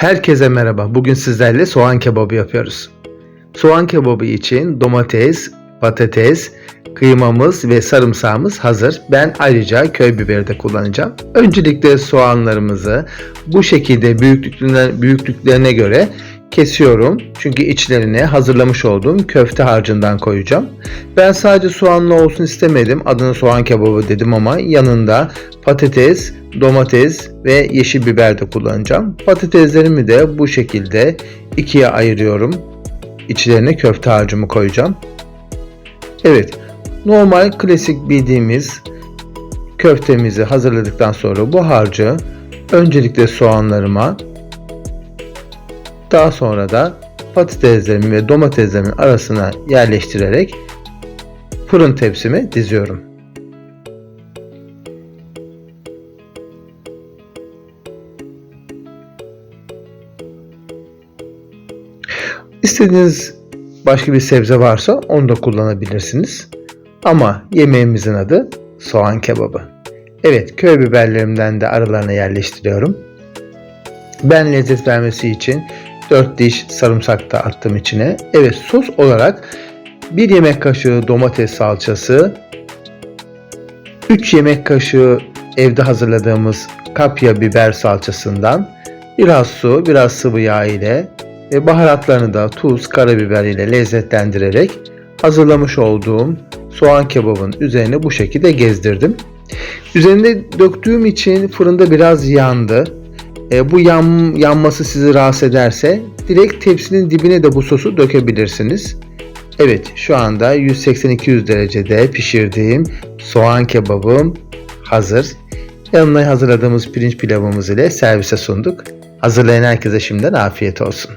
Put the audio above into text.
Herkese merhaba. Bugün sizlerle soğan kebabı yapıyoruz. Soğan kebabı için domates, patates, kıymamız ve sarımsağımız hazır. Ben ayrıca köy biberi de kullanacağım. Öncelikle soğanlarımızı bu şekilde büyüklüklerine, büyüklüklerine göre kesiyorum. Çünkü içlerine hazırlamış olduğum köfte harcından koyacağım. Ben sadece soğanlı olsun istemedim. Adını soğan kebabı dedim ama yanında patates, domates ve yeşil biber de kullanacağım. Patateslerimi de bu şekilde ikiye ayırıyorum. İçlerine köfte harcımı koyacağım. Evet, normal klasik bildiğimiz köftemizi hazırladıktan sonra bu harcı öncelikle soğanlarıma daha sonra da patateslerimin ve domateslerimin arasına yerleştirerek fırın tepsime diziyorum. İstediğiniz başka bir sebze varsa onu da kullanabilirsiniz. Ama yemeğimizin adı soğan kebabı. Evet köy biberlerimden de aralarına yerleştiriyorum. Ben lezzet vermesi için 4 diş sarımsak da attım içine. Evet sos olarak 1 yemek kaşığı domates salçası, 3 yemek kaşığı evde hazırladığımız kapya biber salçasından biraz su, biraz sıvı yağ ile ve baharatlarını da tuz, karabiber ile lezzetlendirerek hazırlamış olduğum soğan kebabın üzerine bu şekilde gezdirdim. Üzerinde döktüğüm için fırında biraz yandı. E, bu yan, yanması sizi rahatsız ederse direkt tepsinin dibine de bu sosu dökebilirsiniz. Evet şu anda 180-200 derecede pişirdiğim soğan kebabım hazır. Yanına hazırladığımız pirinç pilavımız ile servise sunduk. Hazırlayan herkese şimdiden afiyet olsun.